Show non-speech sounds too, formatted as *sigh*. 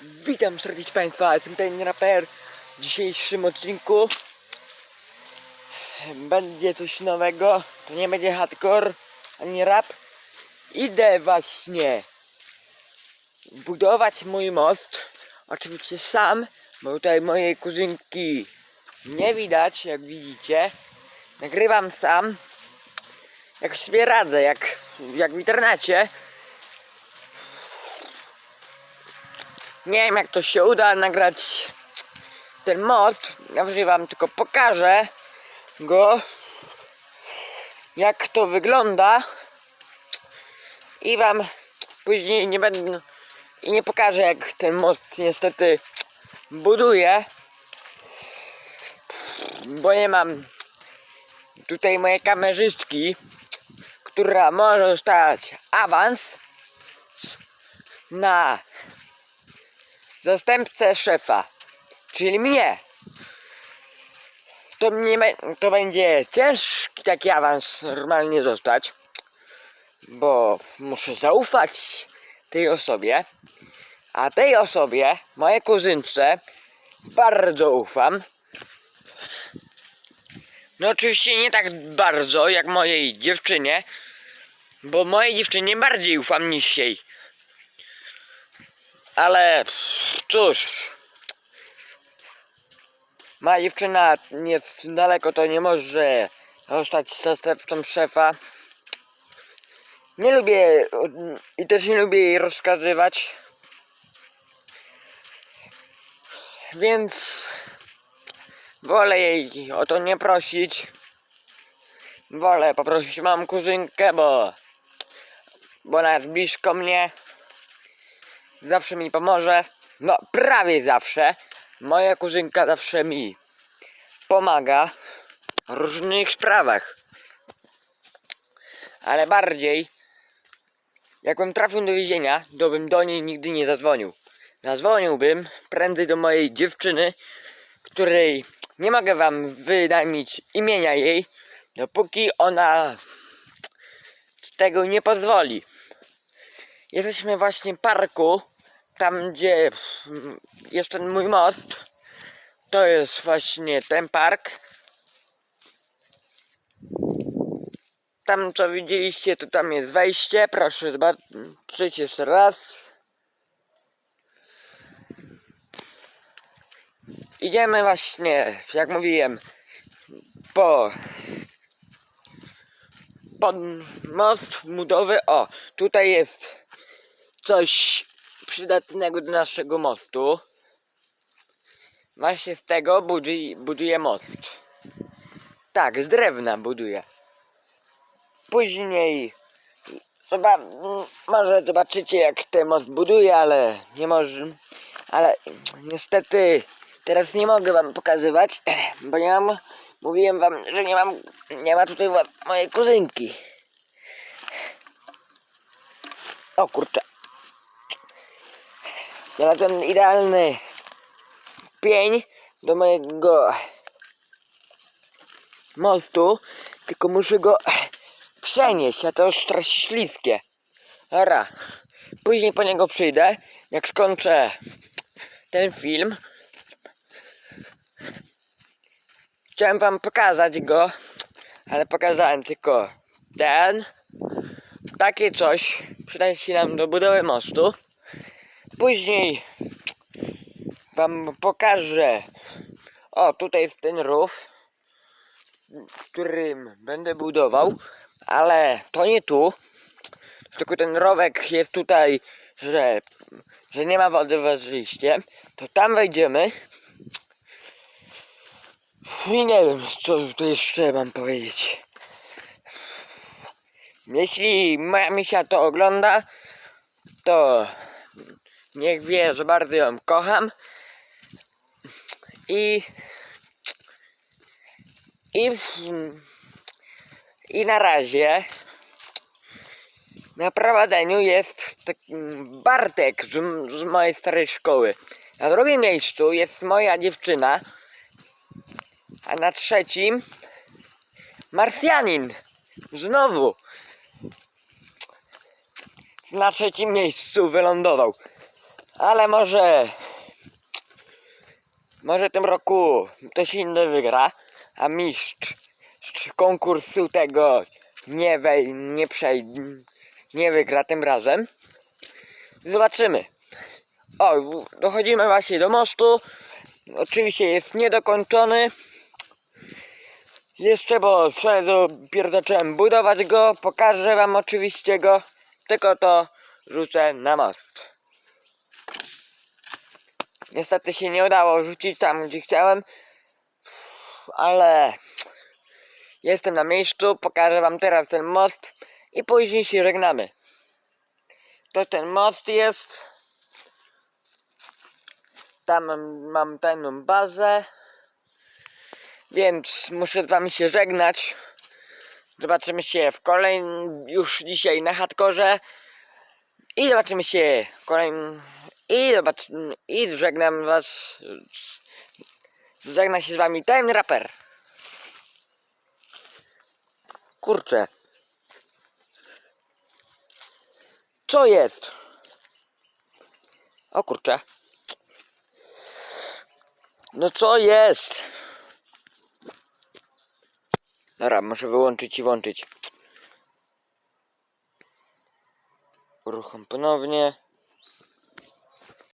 Witam serdecznie Państwa, jestem ten raper. W dzisiejszym odcinku będzie coś nowego. To nie będzie hardcore ani rap. Idę właśnie budować mój most. Oczywiście sam, bo tutaj mojej kuzynki nie widać, jak widzicie. Nagrywam sam. Jak sobie radzę, jak, jak w internecie. Nie wiem jak to się uda nagrać ten most. Ja wam tylko pokażę go jak to wygląda i wam później nie będę i nie pokażę jak ten most niestety buduje bo nie mam tutaj mojej kamerzystki która może dostać awans na zastępcę szefa, czyli mnie. To, mnie, to będzie ciężki taki awans normalnie dostać, bo muszę zaufać tej osobie, a tej osobie, mojej kuzynce, bardzo ufam. No oczywiście nie tak bardzo jak mojej dziewczynie, bo mojej dziewczynie bardziej ufam niż jej. Ale cóż. Moja dziewczyna jest daleko, to nie może zostać zastępcą szefa. Nie lubię i też nie lubię jej rozkazywać. Więc wolę jej o to nie prosić. Wolę poprosić mam kuzynkę, bo bo ona jest blisko mnie zawsze mi pomoże. No, prawie zawsze. Moja kuzynka zawsze mi pomaga w różnych sprawach. Ale bardziej, jakbym trafił do więzienia, to bym do niej nigdy nie zadzwonił. Zadzwoniłbym prędzej do mojej dziewczyny, której nie mogę wam wynajmić imienia jej, dopóki ona tego nie pozwoli. Jesteśmy właśnie w parku, tam gdzie jest ten mój most. To jest właśnie ten park. Tam co widzieliście, to tam jest wejście. Proszę zobaczyć jeszcze raz. Idziemy właśnie, jak mówiłem, po pod most budowy. O, tutaj jest coś przydatnego do naszego mostu. Właśnie z tego buduje, buduje most. Tak, z drewna buduje. Później zoba może zobaczycie jak ten most buduje, ale nie może. Ale niestety teraz nie mogę wam pokazywać, *clears throat* bo nie mam. Mówiłem wam, że nie mam. Nie ma tutaj mojej kuzynki. O kurczę. Znalazłem idealny pień do mojego mostu, tylko muszę go przenieść, a to już trochę śliskie. Dobra, później po niego przyjdę, jak skończę ten film. Chciałem wam pokazać go, ale pokazałem tylko ten. Takie coś przyda się nam do budowy mostu. Później wam pokażę. O, tutaj jest ten rów, którym będę budował, ale to nie tu. Tylko ten rowek jest tutaj, że, że nie ma wody w liście. To tam wejdziemy. I nie wiem, co tu jeszcze mam powiedzieć. Jeśli moja misia to ogląda, to Niech wie, że bardzo ją kocham. I. I. I na razie. Na prowadzeniu jest Bartek z, z mojej starej szkoły. Na drugim miejscu jest moja dziewczyna. A na trzecim Marsjanin. Znowu. Na trzecim miejscu wylądował. Ale może... Może tym roku ktoś inny wygra, a mistrz konkursu tego nie wej, nie przej, nie wygra tym razem. Zobaczymy. O, w- dochodzimy właśnie do mostu. Oczywiście jest niedokończony. Jeszcze, bo dopiero zacząłem budować go. Pokażę wam oczywiście go. Tylko to rzucę na most. Niestety się nie udało rzucić tam, gdzie chciałem. Ale jestem na miejscu. Pokażę wam teraz ten most. I później się żegnamy. To ten most jest. Tam mam- tajną bazę. Więc muszę z wami się żegnać. Zobaczymy się w kolejnym już dzisiaj na hardkorze. I zobaczymy się w kolejnym. I zobaczymy. I żegnam was. Żegna się z wami Time Rapper. Kurczę. Co jest? O kurczę. No co jest? Dobra, muszę wyłączyć i włączyć. Uruchom ponownie.